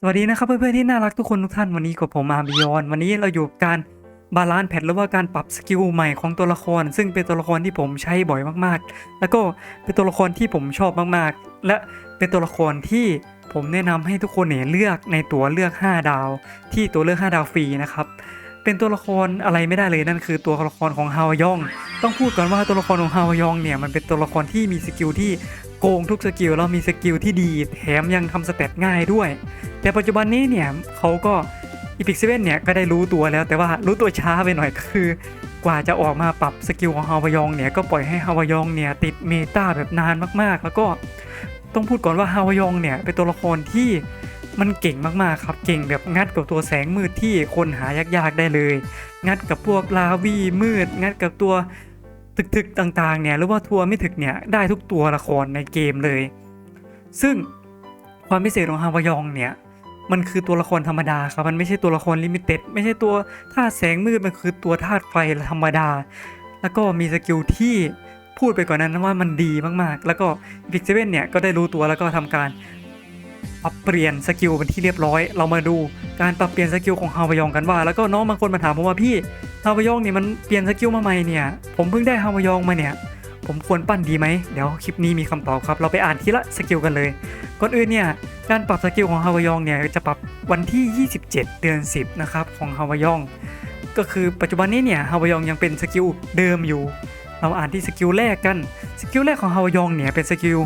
สวัสดีนะครับเพื่อนๆที่น่ารักทุกคนทุกท่านวันนี้กับผมอาบิยอนวันนี้เราอยู่กับการบาลานซ์แพทหรือว่าการปรับสกิลใหม่ของตัวละคร ซึ่งเป็นตัวละครที่ผมใช้บ่อยมากๆ แล้วก็เป็นตัวละครที่ผมชอบมากๆ และเป็นตัวละครที่ผมแนะนำให้ทุกคนเนี่ยเลือกในตัวเลือก 5 ดาว ที่ตัวเลือก 5 ดาวฟรีนะครับเป็นตัวละครอะไรไม่ได้เลยนั่นคือตัวละครของฮาวยอง ต้องพูดก่อนว่าตัวละครของฮาวยองเนี่ยมันเป็นตัวละครที่มีสกิลที่ โกงทุกสกิลแล้วมีสกิลที่ดีแถมยังทำสเตตง่ายด้วย แต่ปัจจุบันนี้เนี่ยเขาก็อีพิกเซเว่นเนี่ยก็ได้รู้ตัวแล้วแต่ว่ารู้ตัวช้าไปหน่อยก็คือ กว่าจะออกมาปรับสกิลของฮาวายองเนี่ยก็ปล่อยให้ฮาวายองเนี่ยติดเมตาแบบนานมากๆ แล้วก็ต้องพูดก่อนว่าฮาวายองเนี่ยเป็นตัวละครที่มันเก่งมากๆครับเก่งแบบงัดกับตัวแสงมืดที่คนหายากๆได้เลย งัดกับพวกลาวีมืด งัดกับตัว ถึกๆต่างๆเนี่ยหรือว่าทัวร์ไม่ถึกเนี่ยได้ทุกตัวละครในเกมเลย ซึ่งความพิเศษของฮาวายองเนี่ยมันคือตัวละครธรรมดาครับมันไม่ใช่ตัวละครลิมิเต็ดไม่ใช่ตัวธาตุแสงมืดมันคือตัวธาตุไฟธรรมดา แล้วก็มีสกิลที่พูดไปก่อนนั้นว่ามันดีมากๆ แล้วก็พิกเซเว่นเนี่ยก็ได้รู้ตัวแล้วก็ทำการ ปรับเปลี่ยนสกิลเป็นที่เรียบร้อย เรามาดูการปรับเปลี่ยนสกิลของฮาวายองกันว่า แล้วก็น้องบางคนมาถามผมว่าพี่ฮาวายองเนี่ยมันเปลี่ยนสกิลมาใหม่เนี่ย ผมเพิ่งได้ฮาวายองมาเนี่ย ผมควรปั้นดีไหมเดี๋ยวคลิปนี้มีคำตอบครับ เราไปอ่านทีละสกิลกันเลยก่อนอื่นเนี่ยการปรับสกิลของฮาวายองเนี่ยจะปรับวันที่ 27 เดือน 10 นะครับของฮาวายอง ก็คือปัจจุบันนี้เนี่ยฮาวายองยังเป็นสกิลเดิมอยู่ เราอ่านที่สกิลแรกกัน สกิลแรกของฮาวายองเนี่ยเป็นสกิล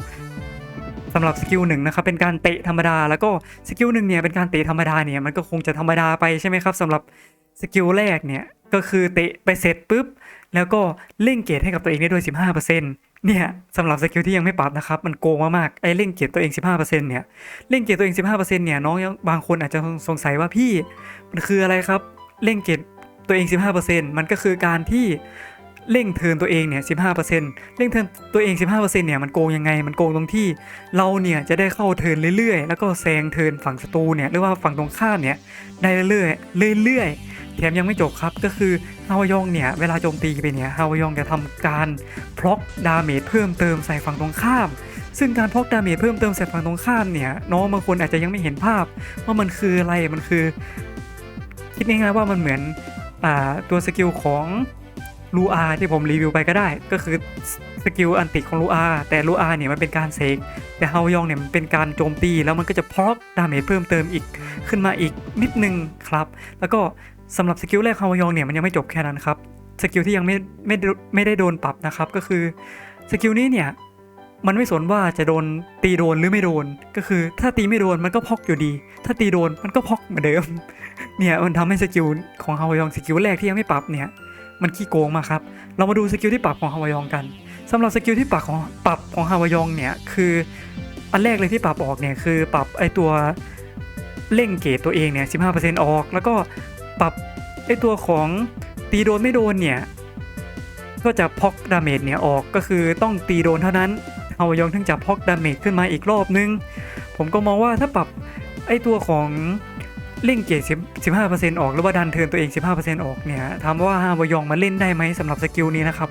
สำหรับสกิลหนึ่งนะครับเป็นการเตะธรรมดา แล้วก็สกิลหนึ่งเนี่ยเป็นการเตะธรรมดาเนี่ยมันก็คงจะธรรมดาไปใช่ไหมครับสำหรับสกิลแรกเนี่ยก็คือเตะไปเสร็จปุ๊บแล้วก็เล่งเกรดให้กับตัวเองได้ด้วย 15%เนี่ยสำหรับสกิลที่ยังไม่ปรับนะครับ มันโกงมากๆไอ้เล่งเกรดตัวเอง 15%เนี่ยเล่งเกรดตัวเอง 15%เนี่ยน้องยังบางคนอาจจะสงสัยว่าพี่มันคืออะไรครับเล่งเกรดตัวเอง 15%มันก็คือการที่ เร่งเทินตัวเองเนี่ย15%เร่งเทินตัวเอง 15%เนี่ยมันโกงยังไง มันโกงตรงที่เราเนี่ยจะได้เข้าเทินเรื่อยๆ แล้วก็แซงเทินฝั่งศัตรูเนี่ยหรือว่าฝั่งตรงข้ามเนี่ยได้เรื่อยๆเรื่อยๆแถมยังไม่จบครับก็คือฮาวายองเนี่ยเวลาโจมตีไปเนี่ยฮาวายองจะทำการพล็อกดาเมจเพิ่มเติมใส่ฝั่งตรงข้าม ซึ่งการพล็อกดาเมจเพิ่มเติมใส่ฝั่งตรงข้ามเนี่ยน้องบางคนอาจจะยังไม่เห็นภาพว่ามันคืออะไรมันคือ คิดง่ายๆว่ามันเหมือนอตัวสกิลของ ลูอาที่ผมรีวิวไปก็ได้ ก็คือสกิลอันติของลูอาแต่ลูอาเนี่ยมันเป็นการเสกแต่ฮาวยองเนี่ยมันเป็นการโจมตีแล้วมันก็จะพอกดาเมจเพิ่มเติมอีกขึ้นมาอีกนิดนึงครับ แล้วก็สำหรับสกิลแรกฮาวยองเนี่ยมันยังไม่จบแค่นั้นครับสกิลที่ยังไม่ไม่ได้ไม่ได้โดนปรับนะครับก็คือสกิลนี้เนี่ยมันไม่สนว่าจะโดนตีโดนหรือไม่โดน ก็คือถ้าตีไม่โดนมันก็พอกอยู่ดี ถ้าตีโดนมันก็พอกเหมือนเดิม เนี่ยมันทำให้สกิลของฮาวายองสกิลแรกที่ยังไม่ปรับเนี่ย มันขี้โกงมากครับ เรามาดูสกิลที่ปรับของฮาวายองกันสำหรับสกิลที่ปรับของปรับของฮาวายองเนี่ยคืออันแรกเลยที่ปรับออกเนี่ยคือปรับไอตัวเร่งเกรดตัวเองเนี่ย15%ออก แล้วก็ปรับไอตัวของตีโดนไม่โดนเนี่ยก็จะพอกดาเมจเนี่ยออกก็คือต้องตีโดนเท่านั้นฮาวายองถึงจะพอกดาเมจขึ้นมาอีกรอบนึง ผมก็มองว่าถ้าปรับไอตัวของ เล่งเกรด10 15%ออกหรือว่าดันเทินตัวเอง 15%ออกเนี่ยถามว่าฮาวยองมาเล่นได้ไหมสำหรับสกิลนี้นะครับ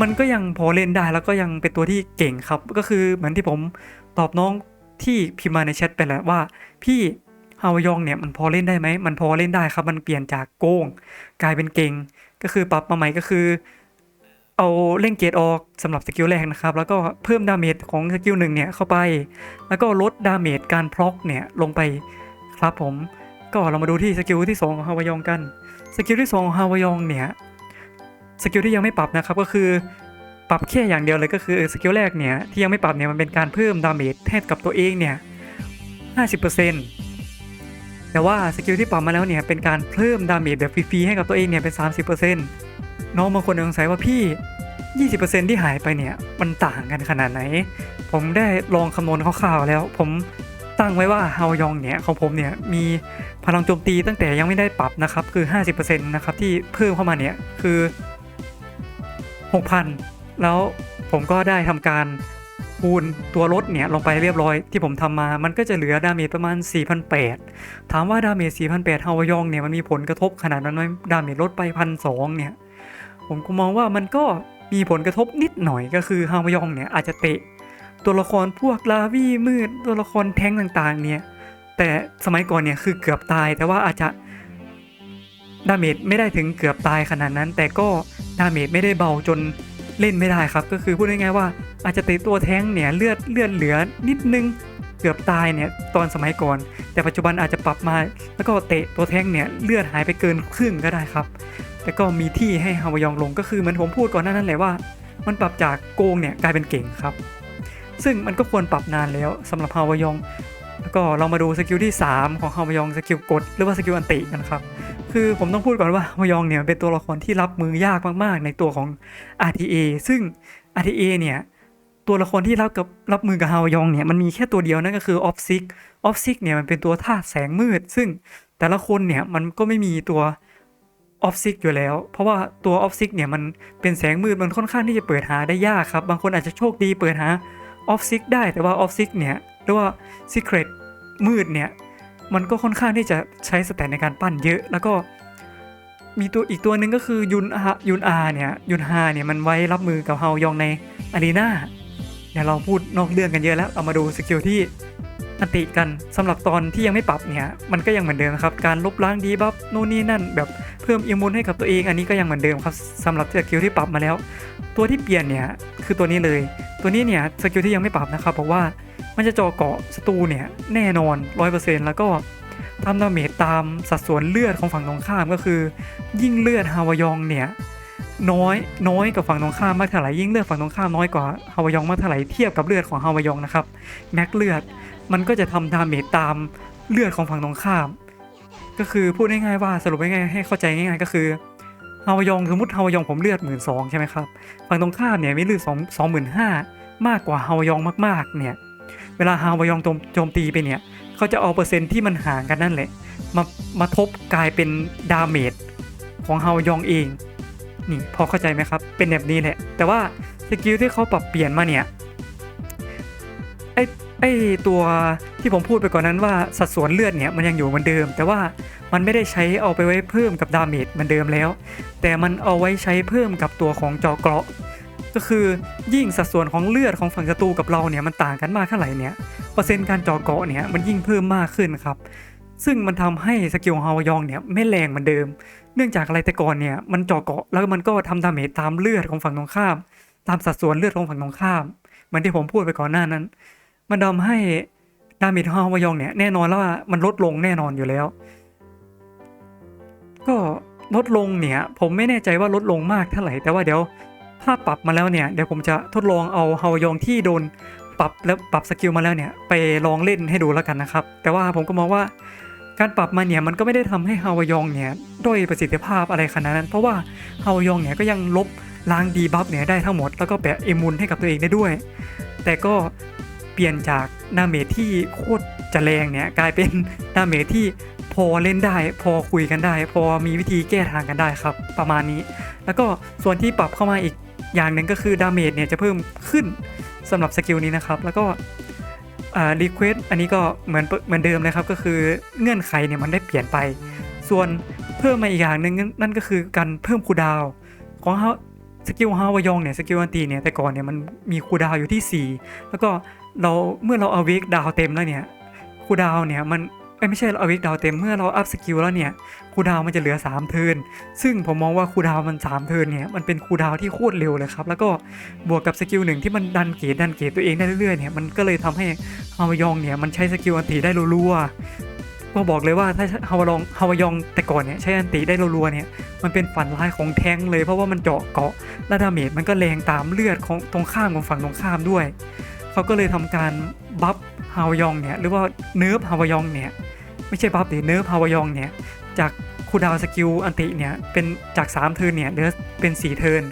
มันก็ยังพอเล่นได้แล้วก็ยังเป็นตัวที่เก่งครับ ก็คือเหมือนที่ผมตอบน้องที่พิมพ์มาในแชทไปแล้วว่า พี่ฮาวายองเนี่ยมันพอเล่นได้ไหม มันพอเล่นได้ครับ มันเปลี่ยนจากโกงกลายเป็นเก่ง ก็คือปรับมาใหม่ก็คือ เอาเล่งเกรดออกสำหรับสกิลแรกนะครับ แล้วก็เพิ่มดาเมจของสกิลหนึ่งเนี่ยเข้าไป แล้วก็ลดดาเมจการพล็อกเนี่ยลงไปครับผม ก็เรามาดูที่สกิลที่2ของฮาวายองกัน สกิลที่2ของฮาวายองเนี่ย สกิลที่ยังไม่ปรับนะครับก็คือปรับแค่อย่างเดียวเลยก็คือสกิลแรกเนี่ยที่ยังไม่ปรับเนี่ยมันเป็นการเพิ่มดาเมจให้กับตัวเองเนี่ย 50%แต่ว่าสกิลที่ปรับมาแล้วเนี่ยเป็นการเพิ่มดาเมจแบบฟรีๆให้กับตัวเองเนี่ยเป็น 30%น้องบางคนสงสัยว่าพี่ 20%ที่หายไปเนี่ยมันต่างกันขนาดไหน ผมได้ลองคำนวณคร่าวๆแล้ว ผม ตั้งไว้ว่าฮาวยองเนี่ยของผมเนี่ยมีพลังโจมตีตั้งแต่ยังไม่ได้ปรับนะครับคือ 50%นะครับที่เพิ่มเข้ามาเนี่ยคือ 6,000 แล้วผมก็ได้ทำการคูณตัวลดเนี่ยลงไปเรียบร้อยที่ผมทำมา มันก็จะเหลือดาเมจประมาณ 4,800 ถามว่าดาเมจ 4,800ฮาวยองเนี่ยมันมีผลกระทบขนาดนั้นไหมดาเมจลดไป1,200เนี่ย ผมก็มองว่ามันก็มีผลกระทบนิดหน่อยก็คือฮาวยองเนี่ยอาจจะเตะ ตัวละครพวกลาวี่มืด ตัวละครแท้งต่างๆ เนี่ย แต่สมัยก่อนเนี่ยคือเกือบตาย แต่ว่าอาจจะดาเมจไม่ได้ถึงเกือบตายขนาดนั้น แต่ก็ดาเมจไม่ได้เบาจนเล่นไม่ได้ครับ ก็คือพูดง่ายๆว่าอาจจะเตะตัวแท้งเนี่ยเลือดเลือดเหลือนิดนึงเกือบตายเนี่ยตอนสมัยก่อน แต่ปัจจุบันอาจจะปรับมา แล้วก็เตะตัวแท้งเนี่ยเลือดหายไปเกินครึ่งก็ได้ครับ แต่ก็มีที่ให้ฮาวายองลงก็คือเหมือนผมพูดก่อนหน้านั้นแหละว่า มันปรับจากโกงเนี่ยกลายเป็นเก่งครับ ซึ่งมันก็ควรปรับนานแล้วสำหรับฮาวายอง แล้วก็เรามาดูสกิลที่ 3 ของฮาวายองสกิลกดหรือว่าสกิลอันติกันครับ คือผมต้องพูดก่อนว่าฮาวายองเนี่ยเป็นตัวละครที่รับมือยากมากๆ ในตัวของ RTA ซึ่ง RTA เนี่ยตัวละครที่รับกับรับมือกับฮาวายองเนี่ยมันมีแค่ตัวเดียวนั่นก็คือออฟซิกออฟซิกเนี่ยมันเป็นตัวธาตุแสงมืด ซึ่งแต่ละคนเนี่ยมันก็ไม่มีตัวออฟซิกอยู่แล้ว เพราะว่าตัวออฟซิกเนี่ยมันเป็นแสงมืดมันค่อนข้างที่จะเปิดหาได้ยากครับ บางคนอาจจะโชคดีเปิดหา ออฟซิกได้แต่ว่าออฟซิกเนี่ยหรือว่า Secret มืดเนี่ย มันก็ค่อนข้างที่จะใช้สแตนในการปั้นเยอะ แล้วก็มีตัวอีกตัวหนึ่งก็คือยุนอายุนอาเนี่ยยุนฮาเนี่ยมันไว้รับมือกับเฮายองในอารีนาเดี๋ยเราพูดนอกเรื่องกันเยอะแล้ว เอามาดูสกิลที่อันติกันสำหรับตอนที่ยังไม่ปรับเนี่ย มันก็ยังเหมือนเดิมครับ การลบล้างดีบัฟโน่นนี่นั่นแบบ เพิ่มอิมมูนให้กับตัวเองอันนี้ก็ยังเหมือนเดิมครับสำหรับสกิลที่ปรับมาแล้ว ตัวที่เปลี่ยนเนี่ยคือตัวนี้เลย ตัวนี้เนี่ยสกิลที่ยังไม่ปรับนะครับเพราะว่ามันจะจาะเกาะศัตรูเนี่ยแน่นอน 100%แล้วก็ทำดาเมจตามสัดส่วนเลือดของฝั่งตรงข้ามก็คือ ยิ่งเลือดฮาวายองเนี่ยน้อยน้อยกับฝั่งตรงข้ามมากเท่าไหร่ยิ่งเลือดฝั่งตรงข้ามน้อยกว่าฮาวายองมากเท่าไหร่เทียบกับเลือดของฮาวายองนะครับแม็กเลือดมันก็จะทำดาเมจตามเลือดของฝั่งตรงข้าม ก็คือพูดง่ายๆว่าสรุปง่ายๆให้เข้าใจง่ายๆก็คือฮาวยองสมมติฮาวยองผมเลือดหมื่นสองใช่ไหมครับฝั่งตรงข้ามเนี่ยมีเลือดสองสองหมื่นห้ามากกว่าฮาวยองมากๆเนี่ยเวลาฮาวยองโจมตีไปเนี่ยเขาจะเอาเปอร์เซ็นต์ที่มันห่างกันนั่นแหละมามาทบกลายเป็นดาเมจของฮาวยองเองนี่พอเข้าใจไหมครับ เป็นแบบนี้แหละ แต่ว่าสกิลที่เขาปรับเปลี่ยนมาเนี่ยไอ ไอตัวที่ผมพูดไปก่อนนั้นว่าสัดส่วนเลือดเนี่ยมันยังอยู่เหมือนเดิม แต่ว่ามันไม่ได้ใช้เอาไปไว้เพิ่มกับดาเมจเหมือนเดิมแล้ว แต่มันเอาไว้ใช้เพิ่มกับตัวของจอเกราะ ก็คือยิ่งสัดส่วนของเลือดของฝั่งศัตรูกับเราเนี่ยมันต่างกันมากเท่าไหร่เนี่ยเปอร์เซ็นต์การจาะเกาะเนี่ยมันยิ่งเพิ่มมากขึ้นครับซึ่งมันทำให้สกิลฮาวายองเนี่ยไม่แรงเหมือนเดิม เนื่องจากอะไรแต่ก่อนเนี่ยมันจาะเกาะแล้วมันก็ทำดาเมจตามเลือดของฝั่งตรงข้าม ตามสัดส่วนเลือดของฝั่งตรงข้าม เหมือนที่ผมพูดไปก่อนหน้านั้น มันทำให้ดาเมจฮาวายองเนี่ยแน่นอนแล้วว่ามันลดลงแน่นอนอยู่แล้ว ก็ลดลงเนี่ย ผมไม่แน่ใจว่าลดลงมากเท่าไหร่แต่ว่าเดี๋ยวถ้าปรับมาแล้วเนี่ยเดี๋ยวผมจะทดลองเอาฮาวายองที่โดนปรับแล้วปรับสกิลมาแล้วเนี่ยไปลองเล่นให้ดูแล้วกันนะครับ แต่ว่าผมก็มองว่าการปรับมาเนี่ยมันก็ไม่ได้ทำให้ฮาวายองเนี่ยด้อยประสิทธิภาพอะไรขนาดนั้น เพราะว่าฮาวายองเนี่ยก็ยังลบล้างดีบัฟเนี่ยได้ทั้งหมด แล้วก็แปะเอมูลให้กับตัวเองได้ด้วย แต่ก็ เปลี่ยนจากดาเมจที่โคตรจะแรงเนี่ยกลายเป็นดาเมจที่พอเล่นได้ พอคุยกันได้ พอมีวิธีแก้ทางกันได้ครับ ประมาณนี้ แล้วก็ส่วนที่ปรับเข้ามาอีกอย่างหนึ่งก็คือดาเมจเนี่ยจะเพิ่มขึ้นสำหรับสกิลนี้นะครับ แล้วก็รีเควสอันนี้ก็เหมือนเหมือนเดิมเลยครับ ก็คือเงื่อนไขเนี่ยมันได้เปลี่ยนไป ส่วนเพิ่มมาอีกอย่างหนึ่งนั่นก็คือการเพิ่มคูดาวของเฮาสกิลฮาวายองเนี่ยสกิลอันตีเนี่ยแต่ก่อนเนี่ยมันมีคูดาวอยู่ที่ 4 แล้วก็ เราเมื่อเราเอาเวกดาวเต็มแล้วเนี่ยคูดาวเนี่ยมันไม่ใช่เราเอาเวกดาวเต็มเมื่อเราอัพสกิลแล้วเนี่ยคูดาวมันจะเหลือ 3 เทินซึ่งผมมองว่าคูดาวมัน 3 เทินเนี่ยมันเป็นคูดาวที่โคตรเร็วเลยครับ แล้วก็บวกกับสกิลหนึ่งที่มันดันเกตดันเกตตัวเองได้เรื่อยๆเนี่ยมันก็เลยทำให้ฮาวายองเนี่ยมันใช้สกิลอันตีได้รัวๆก็บอกเลยว่าถ้าฮาวายองฮาวายองแต่ก่อนเนี่ยใช้อันตีได้รัวๆเนี่ยมันเป็นฝันร้ายของแท้งเลยเพราะว่ามันเจาะเกาะและดาเมจมันก็แรงตามเลือดของตรงข้ามของฝั่งตรงข้ามด้วย เขาก็เลยทำการบัฟฮาวยองเนี่ยหรือว่าเนิร์ฟฮาวยองเนี่ยไม่ใช่บัฟดิเนิร์ฟฮาวยองเนี่ยจากคูดาวสกิลอันติเนี่ยเป็นจาก 3 เทิร์นเนี่ยเหลือเป็น4เทิร์น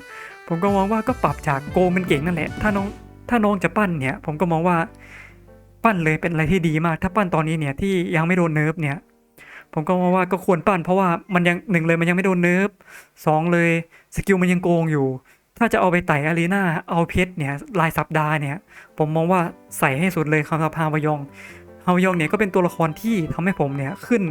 ผมก็มองว่าก็ปรับจากโกงเป็นเก่งนั่นแหละ ถ้าน้องถ้าน้องจะปั้นเนี่ยผมก็มองว่าปั้นเลยเป็นอะไรที่ดีมาก ถ้าปั้นตอนนี้เนี่ยที่ยังไม่โดนเนิร์ฟเนี่ยผมก็มองว่าก็ควรปั้นเพราะว่ามันยังหนึ่งเลยมันยังไม่โดนเนิร์ฟสองเลยสกิลมันยังโกงอยู่ ถ้าจะเอาไปไต่อารีนาเอาเพชรเนี่ยรายสัปดาห์เนี่ย ผมมองว่าใส่ให้สุดเลยครับฮาวายองฮาวายองเนี่ยก็เป็นตัวละครที่ทำให้ผมเนี่ยขึ้น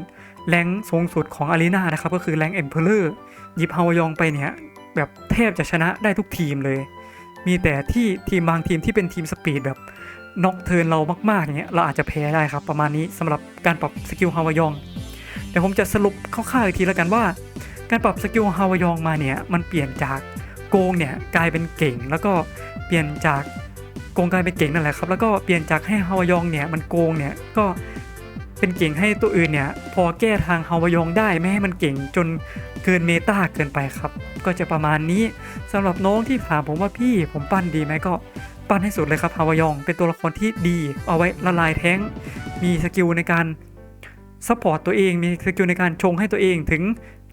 แรงสูงสุดของอารีนานะครับก็คือแรงเอ็มเพลอร์หยิบฮาวายองไปเนี่ยแบบแทบจะชนะได้ทุกทีมเลย มีแต่ที่ทีมบางทีมที่เป็นทีมสปีดแบบน็อกเทินเรามากๆอย่างเงี้ยเราอาจจะแพ้ได้ครับประมาณนี้สำหรับการปรับสกิลฮาวายองเดี๋ยวผมจะสรุปคร่าวๆอีกทีแล้วกันว่า การปรับสกิลฮาวายองมาเนี่ยมันเปลี่ยนจาก โกงเนี่ยกลายเป็นเก่ง แล้วก็เปลี่ยนจากโกงกลายเป็นเก่งนั่นแหละครับ แล้วก็เปลี่ยนจากให้ฮาวายองเนี่ยมันโกงเนี่ยก็เป็นเก่งให้ตัวอื่นเนี่ยพอแก้ทางฮาวายองได้ไม่ให้มันเก่งจนเกินเมตาเกินไปครับ ก็จะประมาณนี้สำหรับน้องที่ถามผมว่าพี่ผมปั้นดีไหมก็ปั้นให้สุดเลยครับฮาวายอง เป็นตัวละครที่ดี เอาไว้ละลายแท้ง มีสกิลในการซัพพอร์ตตัวเองมีสกิลในการชงให้ตัวเองถึง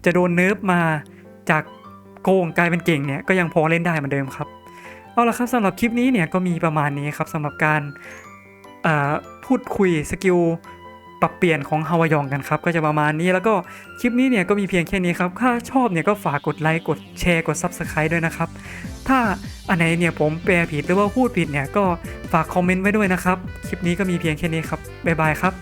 จะโดนเนิร์ฟมาจาก โกงกลายเป็นเก่งเนี่ยก็ยังพอเล่นได้เหมือนเดิมครับ เอาละครับสำหรับคลิปนี้เนี่ยก็มีประมาณนี้ครับสำหรับการพูดคุยสกิลปรับเปลี่ยนของฮาวายองกันครับ ก็จะประมาณนี้แล้วก็คลิปนี้เนี่ยก็มีเพียงแค่นี้ครับ ถ้าชอบเนี่ยก็ฝากกดไลค์กดแชร์กด Subscribe ด้วยนะครับ ถ้าอันไหนเนี่ยผมแปลผิดหรือว่าพูดผิดเนี่ยก็ฝากคอมเมนต์ไว้ด้วยนะครับ คลิปนี้ก็มีเพียงแค่นี้ครับบ๊ายบายครับ